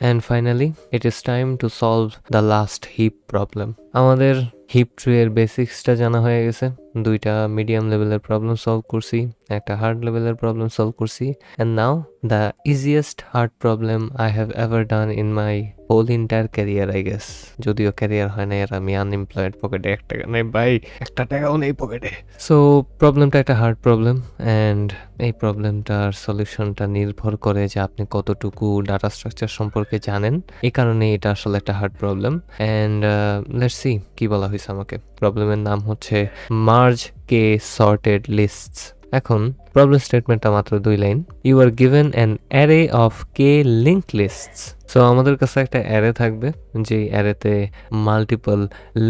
And finally it is time to solve the last heap problem আমাদের heap tree এর বেসিক্সটা জানা হয়ে গেছে। দুইটা মিডিয়াম লেভেলের প্রবলেম সলভ করছি, একটা হার্ড লেভেলের প্রবলেম সলভ করছি। And now the easiest hard problem I have ever done in my whole entire career I guess যদিও ক্যারিয়ার হয় না আর আমি আনএমপ্লয়েড পকেটে এক টাকা নেই, ভাই, একটা টাকাও নেই পকেটে সো প্রবলেমটা একটা হার্ড প্রবলেম অ্যান্ড এই প্রবলেমটার সলিউশনটা নির্ভর করে যে আপনি কতটুকু ডাটা স্ট্রাকচার সম্পর্কে জানেন। এই কারণে এটা আসলে একটা hard problem and let's see কি বলা হয়েছে। আমাকে। প্রবলেমের নাম হচ্ছে মার্জ কে সর্টেড লিস্ট এখন প্রবলেম স্টেটমেন্টটা মাত্র দুই line. You are given an array of k linked lists so আমাদের কাছে একটা অ্যারে থাকবে যে অ্যারেতে মাল্টিপল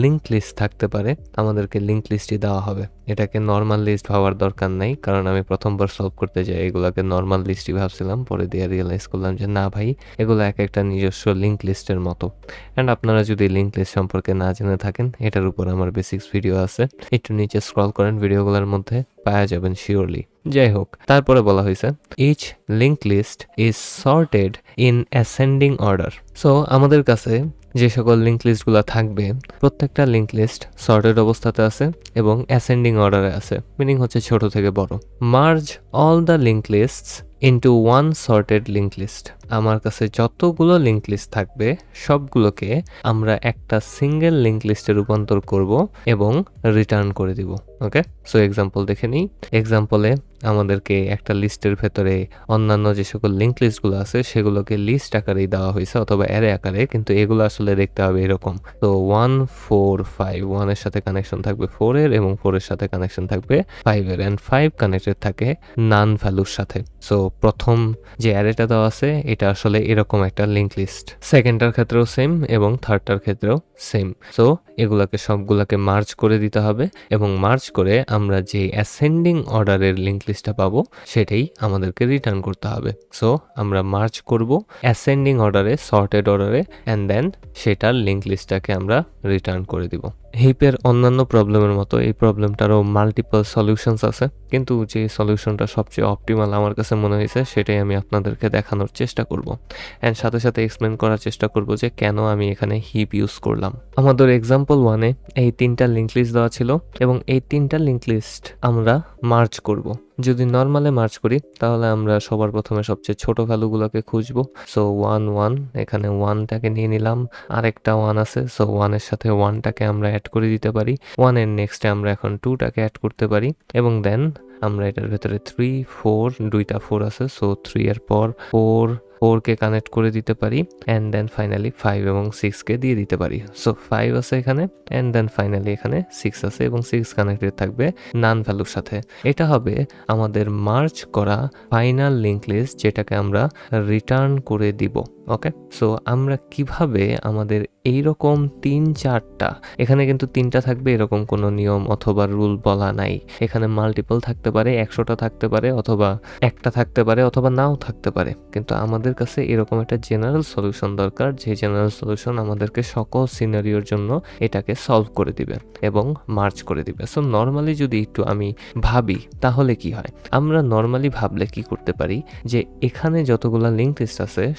লিঙ্ক লিস্ট থাকতে পারে। আমাদেরকে লিঙ্ক লিস্টই দেওয়া হবে। এটাকে নর্মাল লিস্ট ভাবার দরকার নাই, কারণ আমি প্রথমবার সলভ করতে যাই, এগুলোকে নর্মাল লিস্টই ভাবছিলাম, পরে দিয়ে রিয়েলাইজ করলাম যে না ভাই, এগুলো এক একটা নিজস্ব লিঙ্ক লিস্টের মতো। অ্যান্ড আপনারা যদি লিঙ্ক লিস্ট সম্পর্কে না জেনে থাকেন, এটার উপর আমার বেসিক্স ভিডিও আছে। একটু নিচে স্ক্রল করেন ভিডিওগুলোর মধ্যে পাওয়া যাবেন শিওরলি যাই হোক তারপরে বলা হয়েছে each linked list is sorted in ascending order so আমাদের কাছে যে সকল লিঙ্ক লিস্টগুলো থাকবে, প্রত্যেকটা লিঙ্ক লিস্ট সর্টেড অবস্থাতে আছে এবং অ্যাসেন্ডিং অর্ডারে আছে মিনিং হচ্ছে ছোট থেকে বড়। Merge all the linked lists into one sorted linked list আমার কাছে যতগুলো লিঙ্ক লিস্ট থাকবে, সবগুলোকে আমরা একটা সিঙ্গেল লিঙ্ক লিস্টে রূপান্তর করব এবং রিটার্ন করে দিব ওকে সো এক্সাম্পল দেখে নিই। এক্সাম্পলে আমাদেরকে একটা লিস্টের ভেতরে অন্যান্য যে সকল লিঙ্ক লিস্টগুলো আছে, সেগুলোকে লিস্ট আকারেই দেওয়া হয়েছে অথবা অ্যারে আকারে, কিন্তু এগুলো আসলে দেখতে হবে এরকম। তো ওয়ান ফোর ফাইভ ওয়ানের সাথে কানেকশন থাকবে ফোরের এবং ফোরের সাথে কানেকশন থাকবে ফাইভের অ্যান্ড ফাইভ কানেক্টেড থাকে নান ভ্যালুর সাথে। সো প্রথম যে অ্যারেটা দেওয়া আছে, এটা আসলে এরকম একটা লিঙ্ক লিস্ট সেকেন্ডটার ক্ষেত্রেও সেম এবং থার্ডটার ক্ষেত্রেও সেম সো এগুলাকে সবগুলাকে মার্চ করে দিতে হবে এবং মার্চ করে আমরা যে অ্যাসেন্ডিং অর্ডারের লিঙ্ক লিস্টটা পাবো, সেটাই আমাদেরকে রিটার্ন করতে হবে। সো আমরা মার্চ করব অ্যাসেন্ডিং অর্ডারে সর্টেড অর্ডারে অ্যান্ড দেন সেটার লিঙ্ক লিস্টটাকে আমরা রিটার্ন করে দিব। হিপের অন্যান্য প্রবলেমের মতো এই প্রবলেমটারও মাল্টিপল সলিউশনস আছে। কিন্তু যে সলিউশনটা সবচেয়ে অপটিমাল আমার কাছে মনে হয়েছে, সেটাই আমি আপনাদেরকে দেখানোর চেষ্টা করব। অ্যান্ড সাথে সাথে এক্সপ্লেন করার চেষ্টা করব যে কেন আমি এখানে হিপ ইউজ করলাম। আমাদের এক্সাম্পল ওয়ানে এই তিনটা লিঙ্ক লিস্ট দেওয়া ছিল এবং এই তিনটা লিঙ্ক লিস্ট আমরা মার্চ করব। যদি নর্মালে মার্চ করি, তাহলে আমরা সবার প্রথমে সবচেয়ে ছোট ভ্যালুগুলোকে খুঁজবো। সো ওয়ান ওয়ান এখানে ওয়ানটাকে নিয়ে নিলাম। আরেকটা ওয়ান আছে সো ওয়ানের সাথে ওয়ানটাকে আমরা করে দিতে পারি। ওয়ানের নেক্সটে আমরা এখন টুটাকে অ্যাড করতে পারি। এবং দেন আমরা এটার ভেতরে থ্রি ফোর দুইটা ফোর আছে। সো থ্রি এর পর ফোর ফোরকে কানেক্ট করে দিতে পারি। অ্যান্ড দেন ফাইনালি ফাইভ এবং সিক্সকে দিয়ে দিতে পারি। সো ফাইভ আছে এখানে। অ্যান্ড দেন ফাইনালি এখানে সিক্স আছে এবং সিক্স কানেক্টেড থাকবে নান ভ্যালুর সাথে। এটা হবে আমাদের মার্চ করা ফাইনাল লিঙ্ক লিস্ট যেটাকে আমরা রিটার্ন করে দিব। ওকে সো আমরা কীভাবে আমাদের এই রকম তিন চারটা, এখানে কিন্তু তিনটা থাকবে, এরকম কোনো নিয়ম অথবা রুল বলা নাই। এখানে মাল্টিপল থাকতে পারে, একশোটা থাকতে পারে অথবা একটা থাকতে পারে অথবা নাও থাকতে পারে। কিন্তু আমাদের কাছে এরকম একটা জেনারেল সলিউশন দরকার, যে জেনারেল সলিউশন আমাদেরকে সকল সিনারিওর জন্য এটাকে সলভ করে দিবে এবং মার্চ করে দিবে। সো নর্মালি যদি একটু আমি ভাবি, তাহলে কি হয়? আমরা নর্মালি ভাবলে কি করতে পারি? যে এখানে যতগুলা লিঙ্ক লিস্ট আছে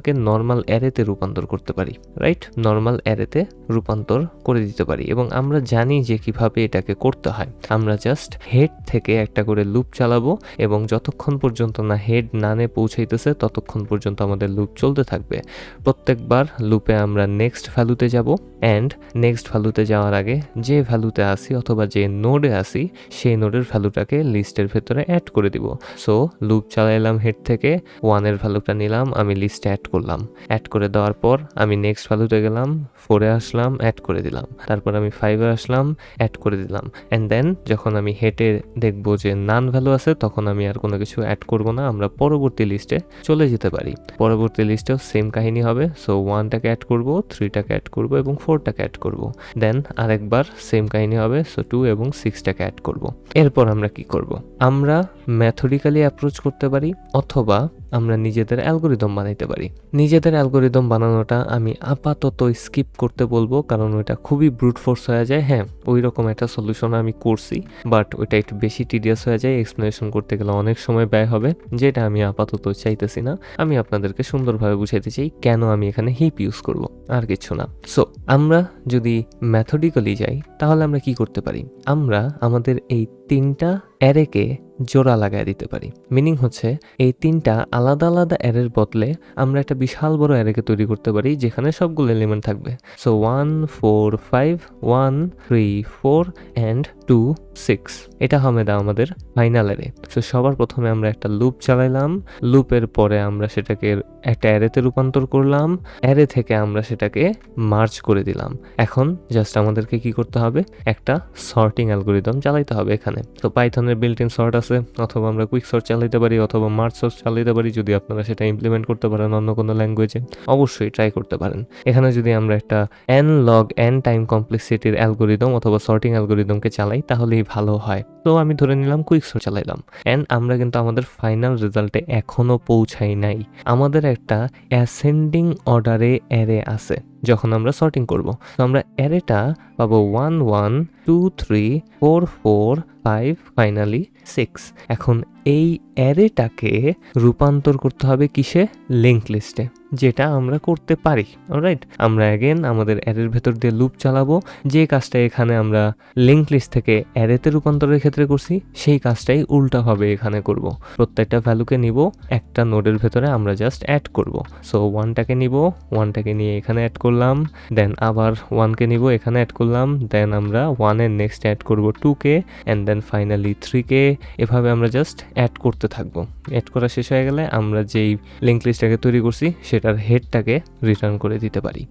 সবগুলাকে নর্মাল অ্যারেতে রূপান্তর করতে পারি রাইট নর্মাল অ্যারেতে রূপান্তর করে দিতে পারি এবং আমরা জানি যে কীভাবে এটাকে করতে হয়। আমরা জাস্ট হেড থেকে একটা করে লুপ চালাবো এবং যতক্ষণ পর্যন্ত না হেড নানে পৌঁছাইতেছে, ততক্ষণ পর্যন্ত আমাদের লুপ চলতে থাকবে। প্রত্যেকবার লুপে আমরা নেক্সট ভ্যালুতে যাব অ্যান্ড নেক্সট ভ্যালুতে যাওয়ার আগে যে ভ্যালুতে আসি অথবা যে নোডে আসি সেই নোডের ভ্যালুটাকে লিস্টের ভেতরে অ্যাড করে দিব। সো লুপ চালাইলাম হেড থেকে ওয়ানের ভ্যালুটা নিলাম, আমি লিস্টে অ্যাড করলাম। অ্যাড করে দেওয়ার পর আমি নেক্সট ভ্যালুতে গেলাম ফোরে আসলাম অ্যাড করে দিলাম। তারপর আমি ফাইভে আসলাম অ্যাড করে দিলাম। অ্যান্ড দেন যখন আমি হেটে দেখব যে নান ভ্যালু আছে, তখন আমি আর কোনো কিছু অ্যাড করব না। আমরা পরবর্তী লিস্টে চলে যেতে পারি। পরবর্তী লিস্টেও সেম কাহিনী হবে। সো ওয়ানটাকে অ্যাড করব থ্রিটাকে অ্যাড করব এবং ফোরটাকে অ্যাড করব। দেন আরেকবার সেম কাহিনী হবে। সো টু এবং সিক্সটাকে অ্যাড করব। এরপর আমরা কি করব? আমরা ম্যাথডিক্যালি অ্যাপ্রোচ করতে পারি অথবা আমরা নিজেদের অ্যালগোরিদম বানাইতে পারি। নিজেদের অ্যালগোরিদম বানানোটা আমি আপাতত স্কিপ করতে বলব, কারণ ওইটা খুবই ব্রুট ফোর্স হয়ে যায়। হ্যাঁ ওই রকম একটা সলিউশন আমি করছি বাট ওইটা একটু বেশি টিডিয়াস হয়ে যায়। এক্সপ্লেনেশন করতে গেলে অনেক সময় ব্যয় হবে, যেটা আমি আপাতত চাইতেছি না। আমি আপনাদেরকে সুন্দরভাবে বুঝাইতে চাই, কেন আমি এখানে হিপ ইউজ করব, আর কিছু না। সো আমরা যদি ম্যাথডিক্যালি যাই, তাহলে আমরা কি করতে পারি? আমরা আমাদের এই তিনটা অ্যারেকে জোড়া লাগায় দিতে পারি। মিনিং হচ্ছে, এই তিনটা আলাদা আলাদা অ্যারের বদলে আমরা একটা বিশাল বড় অ্যারেকে তৈরি করতে পারি, যেখানে সবগুলো এলিমেন্ট থাকবে। So one four five one three four and two six এটা হবে দা আমাদের ফাইনাল অ্যারে সো সবার প্রথমে আমরা একটা লুপ চালাইলাম। লুপের পরে আমরা সেটাকে একটা অ্যারেতে রূপান্তর করলাম। অ্যারে থেকে আমরা সেটাকে মার্চ করে দিলাম। এখন জাস্ট আমাদেরকে কি করতে হবে? একটা সর্টিং অ্যালগোরিদম চালাইতে হবে এখানে। তো পাইথনের বিল্ট ইন আছে, অথবা আমরা কুইক সর্ট চালাইতে পারি, অথবা মার্চ সর্ট চালাইতে পারি, যদি আপনারা সেটা ইমপ্লিমেন্ট করতে পারেন অন্য কোনো ল্যাঙ্গুয়েজে অবশ্যই ট্রাই করতে পারেন। এখানে যদি আমরা একটা এন লগ এন টাইম কমপ্লেক্সিটির অ্যালগোরিদম অথবা সর্টিং অ্যালগোরিদমকে চালাই, তাহলেই ভালো হয়। তো আমি ধরে নিলাম কুইক সর্ট চালাইলাম। অ্যান্ড আমরা কিন্তু আমাদের ফাইনাল রেজাল্টে এখনও পৌঁছাই নাই। আমাদের একটা অ্যাসেন্ডিং অর্ডারে অ্যারে আছে। যখন আমরা সর্টিং করব। তো আমরা অ্যারেটা পাবো one one two three four four five finally six এখন এই অ্যারেটাকে রূপান্তর করতে হবে কিসে? লিঙ্ক লিস্টে যেটা আমরা করতে পারি রাইট আমরা অ্যাগেন আমাদের অ্যারের ভেতর দিয়ে লুপ চালাবো, যে কাজটা এখানে আমরা লিঙ্ক লিস্ট থেকে অ্যারেতে রূপান্তরের ক্ষেত্রে করছি, সেই কাজটাই উল্টাভাবে এখানে করব। প্রত্যেকটা ভ্যালুকে নিব, একটা নোডের ভেতরে আমরা জাস্ট অ্যাড করব। সো ওয়ানটাকে নিব ওয়ানটাকে নিয়ে এখানে অ্যাড করলাম দেন আবার ওয়ানকে নিব, এখানে অ্যাড করলাম দেন আমরা ওয়ানের নেক্সট অ্যাড করব টুকে অ্যান্ড দেন ফাইনালি থ্রিকে এভাবে আমরা জাস্ট অ্যাড করতে থাকব। অ্যাড করা শেষ হয়ে গেলে আমরা যেই লিঙ্ক লিস্টটাকে তৈরি করছি, সেটার হেডটাকে রিটার্ন করে দিতে পারি।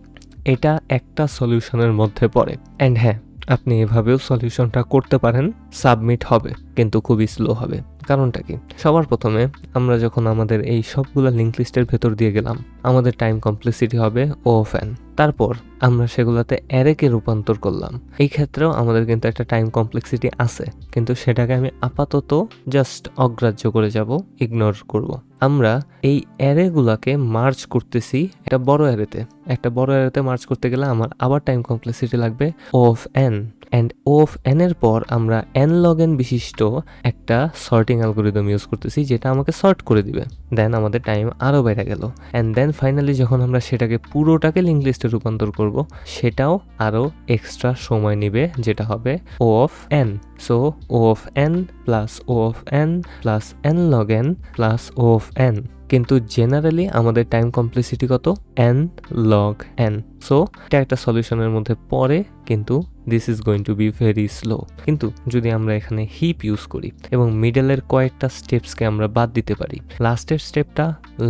এটা একটা সলিউশনের মধ্যে পড়ে। অ্যান্ড হ্যাঁ আপনি এভাবেও সলিউশনটা করতে পারেন। সাবমিট হবে, কিন্তু খুবই স্লো হবে। কারণটা কি? সবার প্রথমে আমরা যখন আমাদের এই সবগুলো লিঙ্ক লিস্টের ভেতর দিয়ে গেলাম, আমাদের টাইম কমপ্লেক্সিটি হবে ও ফ্যান তারপর আমরা সেগুলোতে অ্যারেকে রূপান্তর করলাম। এই ক্ষেত্রেও আমাদের কিন্তু একটা টাইম কমপ্লেক্সিটি আছে, কিন্তু সেটাকে আমি আপাতত জাস্ট অগ্রাহ্য করে যাব ইগনোর করব। আমরা এই অ্যারেগুলাকে মার্চ করতেছি একটা বড় অ্যারেতে একটা বড় অ্যারেতে মার্চ করতে গেলে আমার আবার টাইম কমপ্লেক্সিটি লাগবে of N and of N এর পর আমরা এন লগ এন বিশিষ্ট একটা সর্টিং অ্যালগোরিদম ইউজ করতেছি, যেটা আমাকে সর্ট করে দিবে। দেন আমাদের টাইম আরও বেড়ে গেল। অ্যান্ড দেন ফাইনালি যখন আমরা সেটাকে পুরোটাকে লিঙ্ক লিস্টে রূপান্তর করব, সেটাও আরও এক্সট্রা সময় নিবে, যেটা হবে O of N so O of N plus O of N plus N log N plus O of N কিন্তু জেনারেলি আমাদের টাইম কমপ্লিসিটি কত? এন লগ এন সো এটা একটা সলিউশনের মধ্যে পড়ে, কিন্তু this is going to be very slow কিন্তু যদি আমরা এখানে হিপ ইউজ করি, এবং মিডলের কয়েকটা স্টেপসকে আমরা বাদ দিতে পারি লাস্টের স্টেপটা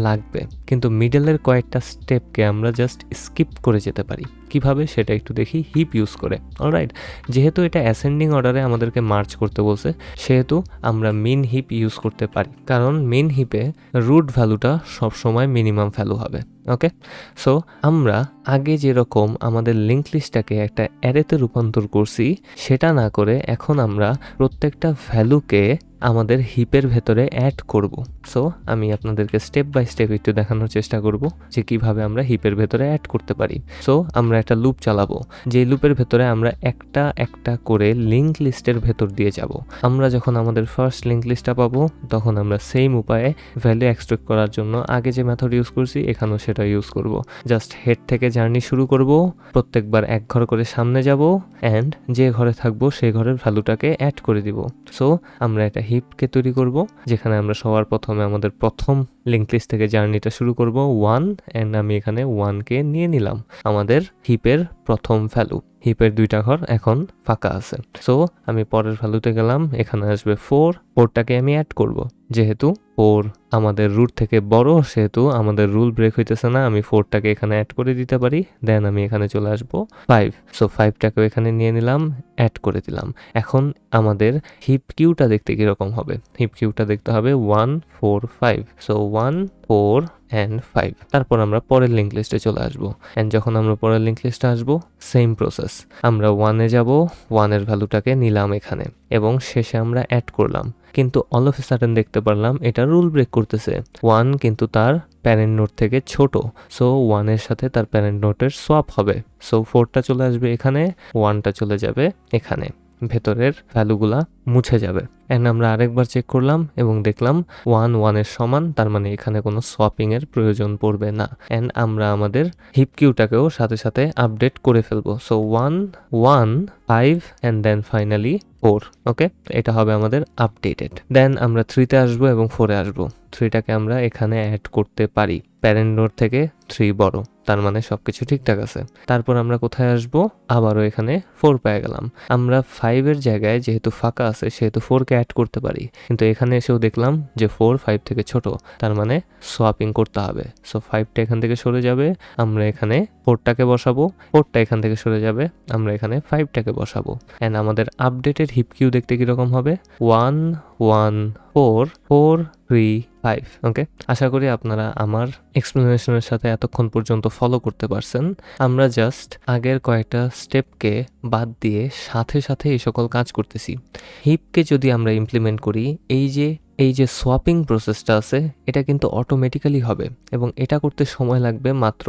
লাগবে, কিন্তু মিডলের কয়েকটা স্টেপকে আমরা জাস্ট স্কিপ করে যেতে পারি। কীভাবে সেটা একটু দেখি হিপ ইউজ করে। অলরাইট যেহেতু এটা অ্যাসেন্ডিং অর্ডারে আমাদেরকে মার্চ করতে বলছে, সেহেতু আমরা মেন হিপ ইউজ করতে পারি। কারণ মেন হিপে রুট ভ্যালুটা সবসময় মিনিমাম ভ্যালু হবে। ওকে সো আমরা আগে যেরকম আমাদের লিঙ্ক লিস্টটাকে একটা অ্যারেতে রূপান্তর করছি, সেটা না করে এখন আমরা প্রত্যেকটা ভ্যালুকে আমাদের হিপের ভেতরে অ্যাড করব। সো আমি আপনাদেরকে স্টেপ বাই স্টেপ একটু দেখানোর চেষ্টা করব যে কীভাবে আমরা হিপের ভেতরে অ্যাড করতে পারি। সো আমরা একটা লুপ চালাবো। যে লুপের ভেতরে আমরা একটা একটা করে লিঙ্ক লিস্টের ভেতর দিয়ে যাব। আমরা যখন আমাদের ফার্স্ট লিঙ্ক লিস্টটা পাবো, তখন আমরা সেম উপায়ে ভ্যালু এক্সট্রাক্ট করার জন্য আগে যে মেথড ইউজ করছি, এখানেও সেটা ইউজ করব। জাস্ট হেড থেকে জার্নি শুরু করব, প্রত্যেকবার এক ঘর করে সামনে যাব অ্যান্ড যে ঘরে থাকব সেই ঘরের ভ্যালুটাকে অ্যাড করে দিব। সো আমরা একটা হিপকে তৈরি করব, যেখানে আমরা সবার প্রথমে আমাদের প্রথম লিঙ্ক লিস্ট থেকে জার্নিটা শুরু করব ওয়ান অ্যান্ড আমি এখানে ওয়ানকে নিয়ে নিলাম। আমাদের হিপের প্রথম ভ্যালু হিপের দুইটা ঘর এখন ফাঁকা আছে। সো আমি পরের ভ্যালুতে গেলাম, এখানে আসবে ফোর ফোরটাকে আমি অ্যাড করব। যেহেতু ফোর আমাদের রুট থেকে বড়, সেহেতু আমাদের রুল ব্রেক হইতেছে না, আমি ফোরটাকে এখানে অ্যাড করে দিতে পারি। দেন আমি এখানে চলে আসব ফাইভ সো ফাইভটাকেও এখানে নিয়ে নিলাম অ্যাড করে দিলাম। এখন আমাদের হিপ কিউটা দেখতে কীরকম হবে? হিপ কিউটা দেখতে হবে one four five so one four and five তারপর আমরা পরের লিঙ্ক লিস্টে চলে আসব। অ্যান্ড যখন আমরা পরের লিঙ্ক লিস্টে আসব সেম প্রসেস আমরা ওয়ানে যাব ওয়ানের ভ্যালুটাকে নিলাম এখানে, এবং শেষে আমরা অ্যাড করলাম। কিন্তু অল অফ সাডেন দেখতে পারলাম, এটা রুল ব্রেক করতেছে। ওয়ান কিন্তু তার প্যারেন্ট নোট থেকে ছোট সো ওয়ানের সাথে তার প্যারেন্ট নোটের সোয়াপ হবে। সো ফোরটা চলে আসবে এখানে ওয়ানটা চলে যাবে এখানে। ভেতরের ভ্যালুগুলা মুছে যাবে। অ্যান্ড আমরা আরেকবার চেক করলাম এবং দেখলাম ওয়ান ওয়ানের সমান, তার মানে এখানে কোনো সোয়াপিং এর প্রয়োজন পড়বে না। অ্যান্ড আমরা আমাদের হিপ কিউটাকেও সাথে সাথে আপডেট করে ফেলব। So one one five and then finally four okay এটা হবে আমাদের আপডেটেড দেন আমরা থ্রিতে আসব এবং ফোরে আসব। থ্রিটাকে আমরা এখানে অ্যাড করতে পারি। প্যারেন্ট নোট থেকে থ্রি বড়, তার মানে সবকিছু ঠিকঠাক আছে। তারপর আমরা কোথায় আসব? আবারও এখানে ফোর পেয়ে গেলাম। আমরা ফাইভের জায়গায় যেহেতু ফাঁকা সেহেতু ফোরকে অ্যাড করতে পারি। কিন্তু এখানে এসেও দেখলাম যে ফোর ফাইভ থেকে ছোট, তার মানে সোয়াপিং করতে হবে। সো ফাইভটা এখান থেকে সরে যাবে, আমরা এখানে ফোরটাকে বসাবো। ফোরটা এখান থেকে সরে যাবে, আমরা এখানে ফাইভটাকে বসাবো। অ্যান্ড আমাদের আপডেটেড হিপকিউ দেখতে কীরকম হবে? One one four four three five okay আশা করি আপনারা আমার এক্সপ্লেনেশনের সাথে এতক্ষণ পর্যন্ত ফলো করতে পারছেন। আমরা জাস্ট আগের কয়েকটা স্টেপকে বাদ দিয়ে সাথে সাথে এই সকল কাজ করতেছি। হিপকে যদি আমরা ইমপ্লিমেন্ট করি, এই যে এই যে সোয়াপিং প্রসেসটা আছে, এটা কিন্তু অটোমেটিক্যালি হবে এবং এটা করতে সময় লাগবে মাত্র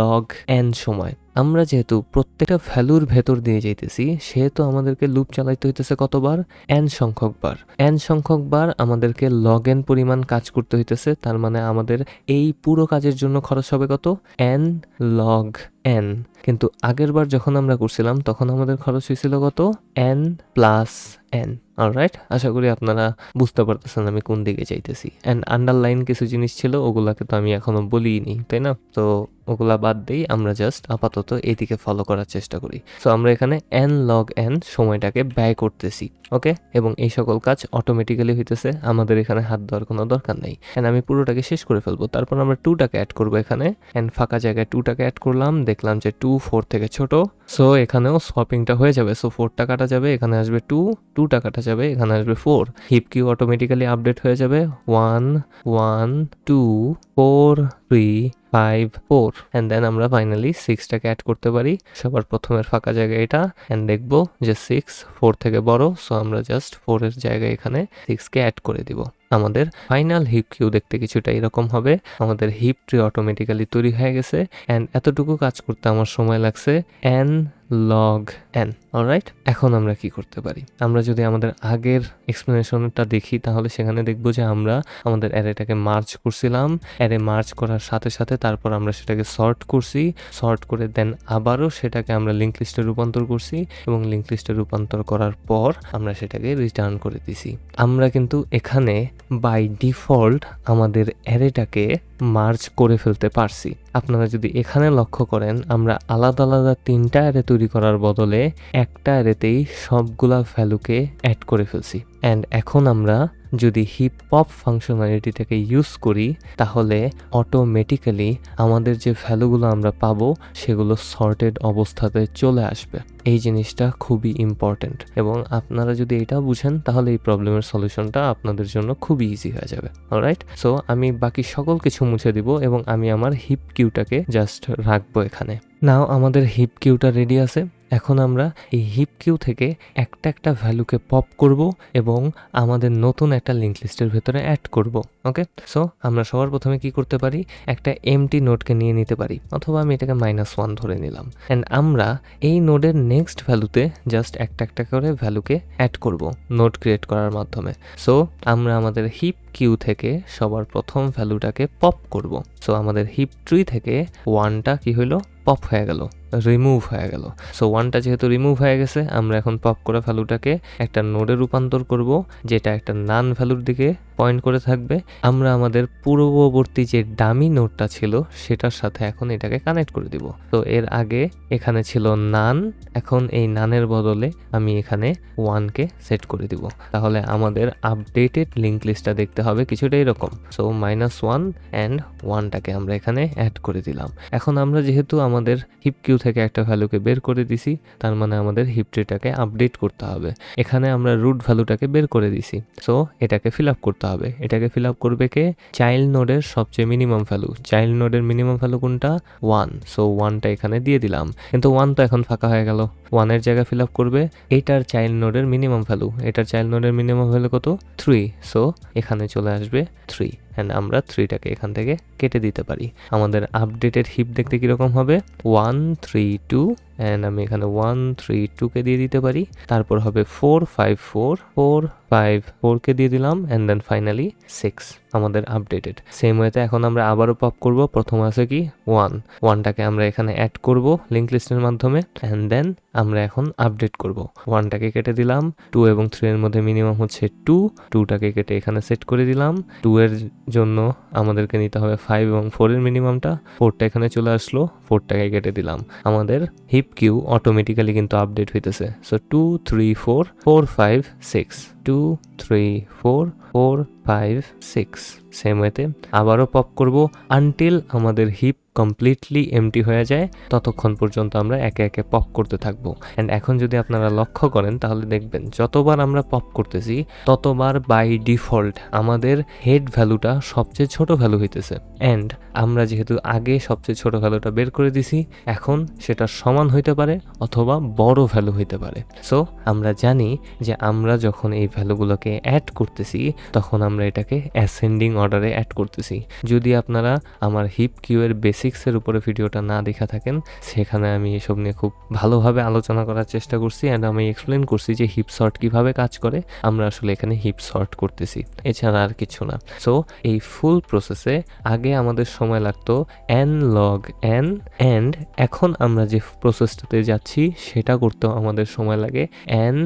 লগ এন সময়। আমরা যেহেতু প্রত্যেকটা ভ্যালুর ভেতর দিয়ে যাইতেছি, সেহেতু আমাদেরকে লুপ চালাইতে হইতেছে কতবার? এন সংখ্যক বার এন সংখ্যক বার আমাদেরকে লগ এন পরিমাণ কাজ করতে হইতেছে, তার মানে আমাদের এই পুরো কাজের জন্য খরচ হবে কত? এন লগ এন কিন্তু আগের বার যখন আমরা করছিলাম, তখন আমাদের খরচ হয়েছিল কত? এন প্লাস এন অলরাইট আশা করি আপনারা বুঝতে পারতেছেন আমি কোন দিকে যাইতেছি। অ্যান্ড আন্ডারলাইন কিছু জিনিস ছিল, ওগুলাকে তো আমি এখনও বলিনি তাই না? তো ওগুলা বাদ দিই আমরা জাস্ট আপাতত এদিকে ফলো করার চেষ্টা করি। সো আমরা এখানে এন লগ এন সময়টাকে ব্যয় করতেছি ওকে এবং এই সকল কাজ অটোমেটিক্যালি হইতেছে, আমাদের এখানে হাত দেওয়ার কোনো দরকার নেই। অ্যান্ড আমি পুরোটাকে শেষ করে ফেলব, তারপর আমরা টুটাকে অ্যাড করব এখানে। অ্যান্ড ফাঁকা জায়গায় টুটাকে অ্যাড করলাম, দেখলাম যে টু ফোর থেকে ছোট। সো এখানেও সোয়াপিংটা হয়ে যাবে সো ফোরটা কাটা যাবে, এখানে আসবে টু টুটা কাটা যাবে, এখানে আসবে four heap queue automatically update হয়ে যাবে one one two four three five four and then আমরা ফাইনালি সিক্সটাকে অ্যাড করতে পারি। সবার প্রথমের ফাঁকা জায়গা এটা অ্যান্ড দেখব যে সিক্স ফোর থেকে বড় সো আমরা জাস্ট ফোরের জায়গায় এখানে সিক্সকে অ্যাড করে দিব। আমাদের ফাইনাল হিপ কিউ দেখতে কিছুটা এরকম হবে। আমাদের হিপ ট্রি অটোমেটিক্যালি তৈরি হয়ে গেছে অ্যান্ড এতটুকু কাজ করতে আমার সময় লাগছে। এন লগ এন অলরাইট এখন আমরা কি করতে পারি? আমরা যদি আমাদের আগের এক্সপ্লেনেশনটা দেখি, তাহলে সেখানে দেখব যে আমরা আমাদের অ্যারেটাকে মার্চ করছিলাম। অ্যারে মার্চ করার সাথে সাথে তারপর আমরা সেটাকে সর্ট করছি। সর্ট করে দেন আবারও সেটাকে আমরা লিঙ্ক লিস্টে রূপান্তর করছি এবং লিঙ্ক লিস্টে রূপান্তর করার পর আমরা সেটাকে রিটার্ন করে দিছি। আমরা কিন্তু এখানে বাই ডিফল্ট আমাদের অ্যারেটাকে মার্চ করে ফেলতে পারছি। আপনারা যদি এখানে লক্ষ্য করেন, আমরা আলাদা আলাদা তিনটা অ্যারে তৈরি করার বদলে একটা অ্যারেতেই সবগুলা ভ্যালুকে অ্যাড করে ফেলছি। অ্যান্ড এখন আমরা যদি হিপ হপ ফাংশনালিটিটাকে ইউজ করি, তাহলে অটোমেটিক্যালি আমাদের যে ভ্যালুগুলো আমরা পাবো, সেগুলো সর্টেড অবস্থাতে চলে আসবে। এই জিনিসটা খুবই ইম্পর্ট্যান্ট এবং আপনারা যদি এটা বুঝেন, তাহলে এই প্রবলেমের সলিউশনটা আপনাদের জন্য খুবই ইজি হয়ে যাবে। অলরাইট সো আমি বাকি সকল কিছু মুছে দিব এবং আমি আমার হিপ কিউটাকে জাস্ট রাখব এখানে। নাও আমাদের হিপ কিউটা রেডি আছে। এখন আমরা এই হিপ কিউ থেকে একটা একটা ভ্যালুকে পপ করব এবং আমাদের নতুন একটা লিঙ্ক লিস্টের ভেতরে অ্যাড করব, ওকে? সো, আমরা সবার প্রথমে কি করতে পারি? একটা এমটি নোটকে নিয়ে নিতে পারি, অথবা আমি এটাকে মাইনাস ওয়ান ধরে নিলাম। অ্যান্ড আমরা এই নোডের নেক্সট ভ্যালুতে জাস্ট একটা একটা করে ভ্যালুকে অ্যাড করব নোট ক্রিয়েট করার মাধ্যমে। সো, আমরা আমাদের হিপ কিউ থেকে সবার প্রথম ভ্যালুটাকে পপ করব। সো, আমাদের হিপ ট্রি থেকে ওয়ানটা কি হলো পপ হয়ে গেল। রিমুভ হয়ে গেল। সো ওয়ানটা যেহেতু রিমুভ হয়ে গেছে, আমরা এখন পপ করা ভ্যালুটাকে একটা নোডে রূপান্তর করব, যেটা একটা নান ভ্যালুর দিকে পয়েন্ট করে থাকবে। আমরা আমাদের পূর্ববর্তী যে ডামি নোটটা ছিল, সেটার সাথে এখন এটাকে কানেক্ট করে দিব। তো এর আগে এখানে ছিল নান এখন এই নানের বদলে আমি এখানে ওয়ানকে সেট করে দিব। তাহলে আমাদের আপডেটেড লিঙ্ক লিস্টটা দেখতে হবে, কিছুটা এরকম। সো মাইনাস ওয়ান অ্যান্ড ওয়ানটাকে আমরা এখানে অ্যাড করে দিলাম। এখন আমরা যেহেতু আমাদের হিপ কিউ থেকে একটা ভ্যালুকে বের করে দিছি, তার মানে আমাদের হিপ ট্রিটাকে আপডেট করতে হবে। এখানে আমরা রুট ভ্যালুটাকে বের করে দিছি সো এটাকে ফিল আপ করতে হবে। এটাকে ফিল আপ করবে কে? চাইল্ড নোডের সবচেয়ে মিনিমাম ভ্যালু চাইল্ড নোডের মিনিমাম ভ্যালু কোনটা? ওয়ান সো ওয়ানটা এখানে দিয়ে দিলাম। কিন্তু ওয়ান তো এখন ফাঁকা হয়ে গেল। ওয়ানের জায়গায় ফিল আপ করবে, এটার চাইল্ড নোডের মিনিমাম ভ্যালু এটার চাইল্ড নোডের মিনিমাম ভ্যালু কত? থ্রি সো এখানে চলে আসবে থ্রি অ্যান্ড আমরা থ্রিটাকে এখান থেকে কেটে দিতে পারি। আমাদের আপডেটেড হিপ দেখতে কীরকম হবে? ওয়ান থ্রি টু অ্যান্ড আমি এখানে ওয়ান থ্রি টুকে দিয়ে দিতে পারি। তারপর হবে four five four four five ফোরকে দিয়ে দিলাম। অ্যান্ড দেন ফাইনালি সিক্স আমাদের আপডেটেড সেম ওয়েতে এখন আমরা আবারও পপ করব। প্রথম আছে কি? ওয়ান ওয়ানটাকে আমরা এখানে অ্যাড করব লিঙ্ক লিস্টের মাধ্যমে। অ্যান্ড দেন আমরা এখন আপডেট করব। ওয়ানটাকে কেটে দিলাম। টু এবং থ্রি এর মধ্যে মিনিমাম হচ্ছে টু টুটাকে কেটে এখানে সেট করে দিলাম। টু এর জন্য আমাদেরকে নিতে হবে ফাইভ এবং ফোরের মিনিমামটা ফোরটা এখানে চলে আসলো। ফোরটাকে কেটে দিলাম। আমাদের হিপ কিউ অটোমেটিক্যালি কিন্তু আপডেট হইতেছে। So two three four four five six two three four four five six same ওয়েতে আবারও পপ করব আনটিল আমাদের হিপ কমপ্লিটলি এমটি হয়ে যায়, ততক্ষণ পর্যন্ত আমরা একে একে পপ করতে থাকব। অ্যান্ড এখন যদি আপনারা লক্ষ্য করেন, তাহলে দেখবেন যতবার আমরা পপ করতেছি, ততবার বাই ডিফল্ট আমাদের হেড ভ্যালুটা সবচেয়ে ছোট ভ্যালু হইতেছে। অ্যান্ড আমরা যেহেতু আগে সবচেয়ে ছোট ভ্যালুটা বের করে দিছি, এখন সেটা সমান হইতে পারে অথবা বড় ভ্যালু হইতে পারে। সো আমরা জানি যে আমরা যখন এই ভ্যালুগুলোকে অ্যাড করতেছি, তখন আমরা এটাকে অ্যাসেন্ডিং অর্ডারে অ্যাড করতেছি। যদি আপনারা আমার হিপ কিউ এর বেসিক্সের উপরে ভিডিওটা না দেখা থাকেন, সেখানে আমি এসব নিয়ে খুব ভালোভাবে আলোচনা করার চেষ্টা করছি অ্যান্ড আমি এক্সপ্লেন করছি যে হিপ শর্ট কীভাবে কাজ করে। আমরা আসলে এখানে হিপ শর্ট করতেছি, এছাড়া আর কিছু না। সো এই ফুল প্রসেসে আগে আমাদের সময় লাগতো এন লগ এন অ্যান্ড এখন আমরা যে প্রসেসটাতে যাচ্ছি, সেটা করতেও আমাদের সময় লাগে এন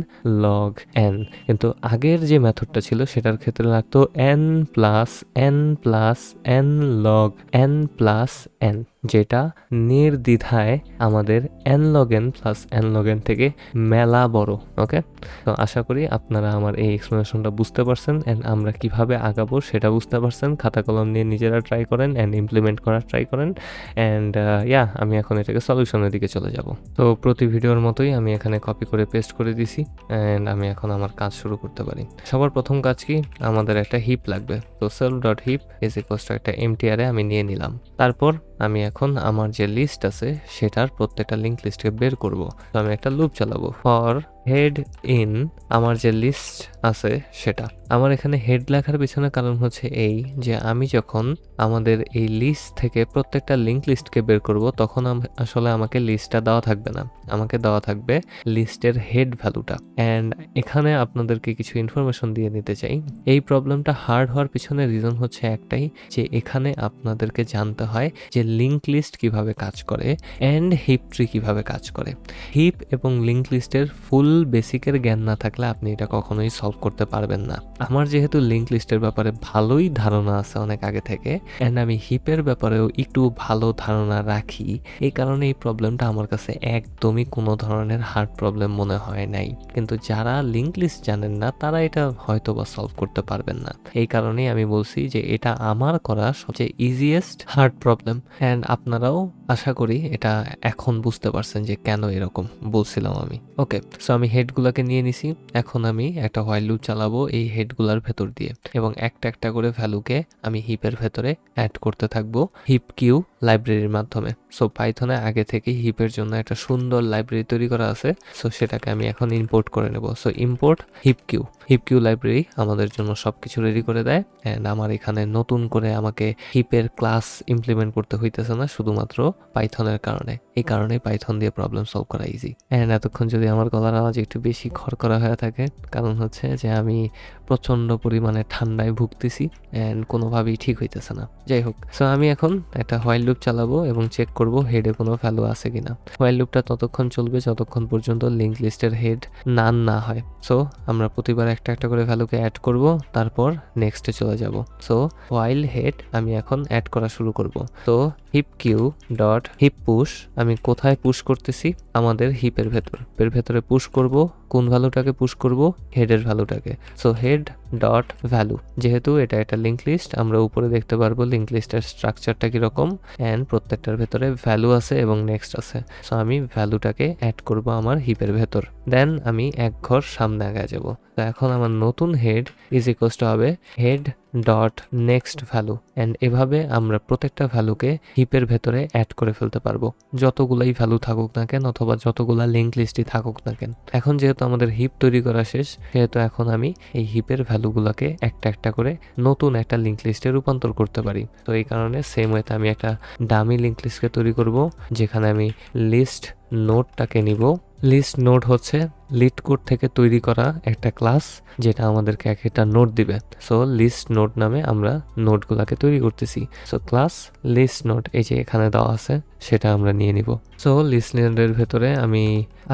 লগ এন কিন্তু আগের যে মেথডটা ছিল, সেটার ক্ষেত্রে লাগতো N plus N plus N log N plus N যেটা নির্দ্বিধায় আমাদের N log N plus N log N থেকে মেলা বড় ওকে তো আশা করি আপনারা আমার এই এক্সপ্লেনেশনটা বুঝতে পারছেন অ্যান্ড আমরা কীভাবে আগাবো সেটা বুঝতে পারছেন। খাতা কলম নিয়ে নিজেরা ট্রাই করেন অ্যান্ড ইমপ্লিমেন্ট করার ট্রাই করেন অ্যান্ড ইয়া আমি এখন এটাকে সলিউশনের দিকে চলে যাব। তো প্রতি ভিডিওর মতোই আমি এখানে কপি করে পেস্ট করে দিছি অ্যান্ড আমি এখন আমার কাজ শুরু করতে পারি। সবার প্রথম কাজ কি? আমাদের একটা হিপ লাগবে। তো self dot heap is equals to একটা এমটিআরে আমি নিয়ে নিলাম। তারপর আমি এখন আমার যে লিস্ট আছে, সেটার প্রত্যেকটা লিঙ্ক লিস্টকে বের করব। তো আমি একটা লুপ চালাবো। ফর হেড ইন আমার যে লিস্ট আছে সেটা। আমার এখানে হেড লেখার পিছনে কারণ হচ্ছে এই যে আমি যখন আমাদের এই লিস্ট থেকে প্রত্যেকটা লিঙ্ক লিস্টকে বের করব, তখন আসলে আমাকে লিস্টটা দেওয়া থাকবে না। আমাকে দেওয়া থাকবে লিস্টের হেড ভ্যালুটা অ্যান্ড এখানে আপনাদেরকে কিছু ইনফরমেশন দিয়ে নিতে চাই। এই প্রবলেমটা হার্ড হওয়ার পিছনে রিজন হচ্ছে একটাই, যে এখানে আপনাদেরকে জানতে হয় যে লিঙ্ক লিস্ট কীভাবে কাজ করে অ্যান্ড হিপ ট্রি কীভাবে কাজ করে। হিপ এবং লিঙ্ক লিস্টের ফুল বেসিকের জ্ঞান না থাকলে আপনি এটা কখনোই সলভ করতে পারবেন না। আমার যেহেতু লিঙ্ক লিস্টের ব্যাপারে ভালোই ধারণা আছে অনেক আগে থেকে অ্যান্ড আমি হিপের ব্যাপারেও একটু ভালো ধারণা রাখি, এই কারণে এই প্রবলেমটা আমার কাছে একদমই কোনো ধরনের হার্ড প্রবলেম মনে হয় নাই। কিন্তু যারা লিঙ্ক লিস্ট জানেন না, তারা এটা হয়তো বা সলভ করতে পারবেন না। এই কারণেই আমি বলছি যে এটা আমার করা সবচেয়ে ইজিয়েস্ট হার্ড প্রবলেম অ্যান্ড আপনারাও আশা করি এটা এখন বুঝতে পারছেন যে কেন এরকম বলছিলাম আমি। ওকে সো আমি হেডগুলোকে নিয়ে নিছি। এখন আমি একটা হোয়াইল লুপ চালাবো এই হেডগুলোর ভেতর দিয়ে এবং একটা একটা করে ভ্যালুকে আমি হিপের ভেতরে অ্যাড করতে থাকব হিপ কিউ লাইব্রেরির মাধ্যমে। সো পাইথনে আগে থেকে হিপের জন্য একটা সুন্দর লাইব্রেরি তৈরি করা আছে। সো সেটাকে আমি এখন ইম্পোর্ট করে নেব। So import heap queue heap queue library আমাদের জন্য সব কিছু রেডি করে দেয় অ্যান্ড আমার এখানে নতুন করে আমাকে হিপের ক্লাস ইমপ্লিমেন্ট করতে হইতেছে না, শুধুমাত্র পাইথনের কারণে। এই কারণে পাইথন দিয়ে প্রবলেম সলভ করা ইজি অ্যান্ড এতক্ষণ যদি আমার গলার আওয়াজ একটু বেশি খড়করা হয়ে থাকে। কারণ হচ্ছে যে আমি প্রচণ্ড পরিমাণে ঠান্ডায় ভুগতেছি অ্যান্ড কোনোভাবেই ঠিক হইতেছে না। যাই হোক সো আমি এখন একটা হোয়াইল লুপ চালাবো এবং চেক করব হেডে কোনো ভ্যালু আছে কিনা। হোয়াইল লুপটা ততক্ষণ চলবে যতক্ষণ পর্যন্ত লিঙ্ক লিস্টের হেড নান না হয়। সো আমরা প্রতিবার একটা একটা করে ভ্যালুকে অ্যাড করব, তারপর নেক্সটে চলে যাব। সো হোয়াইল হেড আমি এখন অ্যাড করা শুরু করব। তো heap queue dot heap push আমি কোথায় পুশ করতেছি? আমাদের হিপের ভেতর। হিপের ভেতরে পুশ করব, কোন ভ্যালুটাকে পুশ করব? হেডের ভ্যালুটাকে সো হেড ডট ভ্যালু যেহেতু এটা একটা লিঙ্ক লিস্ট আমরা উপরে দেখতে পারব লিঙ্ক লিস্টের স্ট্রাকচারটা কীরকম অ্যান্ড প্রত্যেকটার ভেতরে ভ্যালু আছে এবং নেক্সট আছে। সো আমি ভ্যালুটাকে অ্যাড করব আমার হিপের ভেতর। দেন আমি এক ঘর সামনে আগে যাব। তো এখন আমার নতুন হেড ইজ ইকোয়াস টু হবে head dot next value and এভাবে আমরা প্রত্যেকটা ভ্যালুকে হিপের ভেতরে অ্যাড করে ফেলতে পারব। যতগুলাই ভ্যালু থাকুক না কেন, অথবা যতগুলা লিঙ্ক লিস্টই থাকুক না কেন। এখন যেহেতু আমাদের হিপ তৈরি করা শেষ, সেহেতু এখন আমি এই হিপের ভ্যালুগুলোকে একটা একটা করে নতুন একটা লিঙ্ক লিস্টে রূপান্তর করতে পারি। তো এই কারণে সেম ওয়েতে আমি একটা দামি লিঙ্ক লিস্টকে তৈরি করব, যেখানে আমি লিস্ট নোটটাকে নিব। লিস্ট নোট হচ্ছে লিড কোড থেকে তৈরি করা একটা ক্লাস যেটা আমাদেরকে এক একটা নোট দিবে। সো লিস্ট নোট নামে আমরা নোটগুলোকে তৈরি করতেছি। সো ক্লাস লিস্ট নোট এই যে এখানে দেওয়া আছে, সেটা আমরা নিয়ে নিব। সো লিস্ট নোটের ভেতরে আমি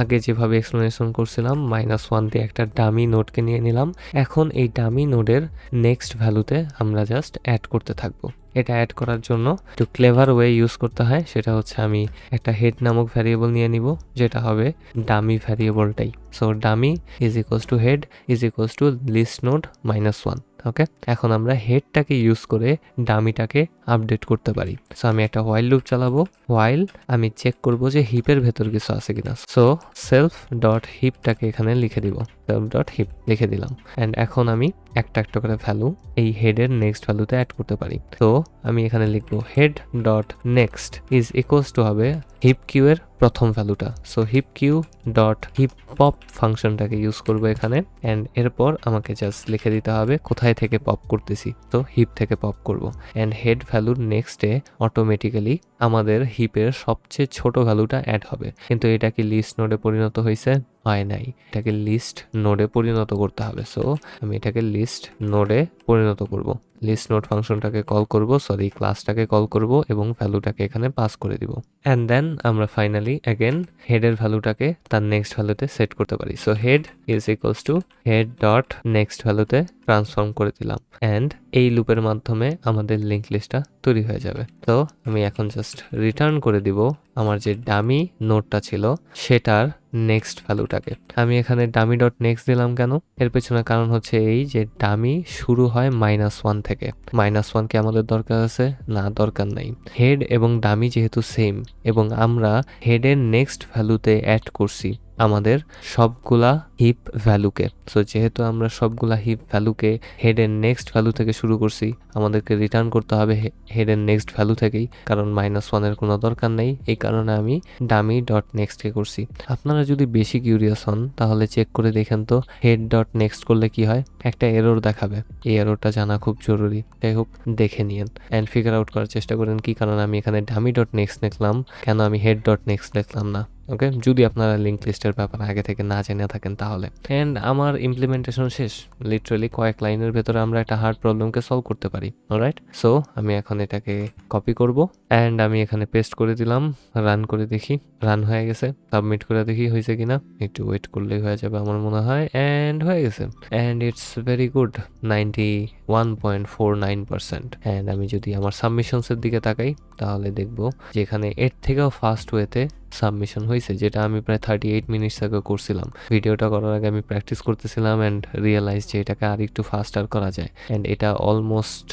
আগে যেভাবে এক্সপ্লেনেশন করছিলাম মাইনাস ওয়ান দিয়ে একটা ডামি নোটকে নিয়ে নিলাম। এখন এই ডামি নোডের নেক্সট ভ্যালুতে আমরা জাস্ট অ্যাড করতে থাকব। এটা অ্যাড করার জন্য একটু ক্লেভার ওয়ে ইউজ করতে হয়, সেটা হচ্ছে আমি একটা হেড নামক ভ্যারিয়েবল নিয়ে নিব, যেটা হবে dummy ভ্যারিয়েবলটাই so dummy is equals to head is equals to list node minus one okay এখন আমরা হেডটাকে ইউজ করে ডামিটাকে আপডেট করতে পারি। সো আমি একটা হোয়াইল লুপ চালাবো। হোয়াইল আমি চেক করব যে হিপের ভেতর কিছু আছে কিনা। সো সেলফ ডট হিপটাকে এখানে লিখে দিব। সেলফ ডট হিপ লিখে দিলাম। অ্যান্ড এখন আমি একটা একটা করে ভ্যালু এই হেডের নেক্সট ভ্যালুতে অ্যাড করতে পারি। তো আমি এখানে লিখব head dot next is equals to হবে হিপ কিউ এর প্রথম ভ্যালুটা so heap queue dot heap pop ফাংশনটাকে use করব এখানে অ্যান্ড এরপর আমাকে জাস্ট লিখে দিতে হবে কোথায় থেকে পপ করতেছি। তো হিপ থেকে পপ করব। অ্যান্ড হেড ভ্যালুর নেক্সটে অটোমেটিক্যালি আমাদের হিপের সবচেয়ে ছোট ভ্যালুটা অ্যাড হবে। কিন্তু এটা কি লিস্ট নোডে পরিণত হয়েছে? হয় নাই। এটাকে লিস্ট নোডে পরিণত করতে হবে। সো আমি এটাকে লিস্ট নোডে পরিণত করব। লিস্ট নোড ফাংশনটাকে কল করব সরি ক্লাসটাকে কল করব এবং ভ্যালুটাকে এখানে পাস করে দিব। অ্যান্ড দেন আমরা ফাইনালি অ্যাগেন হেডের ভ্যালুটাকে তার নেক্সট ভ্যালুতে সেট করতে পারি। So head is equals to head dot next ভ্যালুতে ট্রান্সফর্ম করে দিলাম। অ্যান্ড এই লুপের মাধ্যমে আমাদের লিঙ্ক লিস্টটা তৈরি হয়ে যাবে। তো আমি এখন জাস্ট রিটার্ন করে দিব আমার যে ডামি নোটটা ছিল, সেটার নেক্সট ভ্যালুটাকে আমি এখানে ডামি ডট নেক্সট দিলাম কেন? এর পেছনে কারণ হচ্ছে এই যে ডামি শুরু হয় মাইনাস ওয়ান থেকে। মাইনাস ওয়ান কি আমাদের দরকার আছে? না, দরকার নাই। হেড এবং ডামি যেহেতু সেম এবং আমরা হেডের নেক্সট ভ্যালুতে অ্যাড করছি। আমাদের সবগুলা হিপ ভ্যালুকে সো যেহেতু আমরা সবগুলা হিপ ভ্যালুকে হেডের নেক্সট ভ্যালু থেকে শুরু করছি, আমাদেরকে রিটার্ন করতে হবে হেডের নেক্সট ভ্যালু থেকেই। কারণ মাইনাস ওয়ানের কোনো দরকার নেই। এই কারণে আমি ডামি ডট নেক্সটকে করছি। আপনারা যদি বেশি কিউরিয়াস হন, তাহলে চেক করে দেখেন তো হেড ডট নেক্সট করলে কি হয়? একটা এরর দেখাবে। এই এররটা জানা খুব জরুরি। যাই হোক, দেখে নিন অ্যান্ড ফিগার আউট করার চেষ্টা করেন কি কারণে আমি এখানে ডামি ডট নেক্সট লিখলাম। কেন আমি হেড ডট নেক্সট লিখলাম না? ওকে যদি আপনারা লিঙ্ক লিস্টের ব্যাপারে আগে থেকে না জেনে থাকেন তাহলে। অ্যান্ড আমার ইমপ্লিমেন্টেশন শেষ। লিটারালি কয়েক লাইনের ভেতরে আমরা একটা হার্ড প্রবলেমকে সলভ করতে পারি। রাইট সো আমি এখন এটাকে কপি করব। অ্যান্ড আমি এখানে পেস্ট করে দিলাম। রান করে দেখি। রান হয়ে গেছে। সাবমিট করে দেখি হয়েছে কিনা। একটু ওয়েট করলেই হয়ে যাবে আমার মনে হয়। অ্যান্ড হয়ে গেছে। And it's very good ninety one point four nine percent and আমি যদি আমার সাবমিশনসের দিকে তাকাই, তাহলে দেখব যে এখানে এর থেকেও ফাস্ট ওয়েতে সাবমিশন হয়েছে, যেটা আমি প্রায় থার্টি এইট মিনিটস আগে করছিলাম। ভিডিওটা করার আগে আমি প্র্যাকটিস করতেছিলাম অ্যান্ড রিয়েলাইজ যে এটাকে আর একটু ফাস্টার করা যায়। অ্যান্ড এটা almost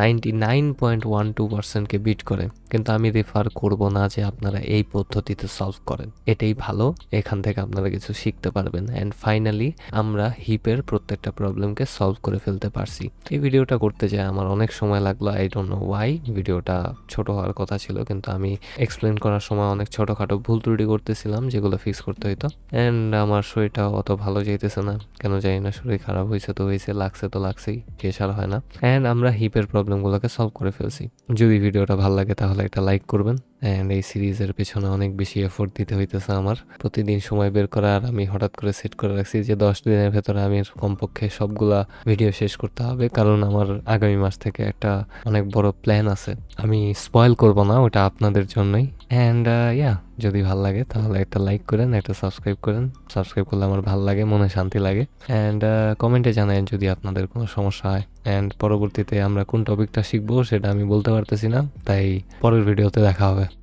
ninety nine point one two পার্সেন্টকে beat করে। কিন্তু আমি রেফার করব না যে আপনারা এই পদ্ধতিতে সলভ করেন। এটাই ভালো, এখান থেকে আপনারা কিছু শিখতে পারবেন। অ্যান্ড ফাইনালি আমরা হিপের প্রত্যেকটা প্রবলেমকে সলভ করে ফেলতে পারছি। এই ভিডিওটা করতে যায় আমার অনেক সময় লাগল। আই ডোন্ট নো ওয়াই ভিডিওটা ছোট হওয়ার কথা ছিল, কিন্তু আমি এক্সপ্লেন করার সময় অনেক ছোটোখাটো ভুল ত্রুটি করতেছিলাম, যেগুলো ফিক্স করতে হইতো। অ্যান্ড আমার শরীরটা অত ভালো যাইতেছে না। কেন জানি না, শরীর খারাপ হয়েছে তো হয়েছে লাগছে তো লাগছেই আর হয় না। অ্যান্ড আমরা হিপের প্রবলেমগুলোকে সলভ করে ফেলছি। যদি ভিডিওটা ভালো লাগে, তাহলে একটা লাইক করবেন। অ্যান্ড এই সিরিজের পেছনে অনেক বেশি এফোর্ট দিতে হইতেছে আমার। প্রতিদিন সময় বের করা আর আমি হঠাৎ করে সেট করে রাখছি যে দশ দিনের ভেতরে আমি কমপক্ষে সবগুলা ভিডিও শেষ করতে হবে। কারণ আমার আগামী মাস থেকে একটা অনেক বড় প্ল্যান আছে। আমি স্পয়েল করব না, ওটা আপনাদের জন্যই। অ্যান্ড ইয়া যদি ভালো লাগে তাহলে একটা লাইক করেন, একটা সাবস্ক্রাইব করেন। সাবস্ক্রাইব করলে আমার ভালো লাগে, মনে শান্তি লাগে। অ্যান্ড কমেন্টে জানান যদি আপনাদের কোনো সমস্যা হয়। অ্যান্ড পরবর্তীতে আমরা কোন টপিকটা শিখব সেটা আমি বলতে পারতেছি না, তাই পরের ভিডিওতে দেখা হবে।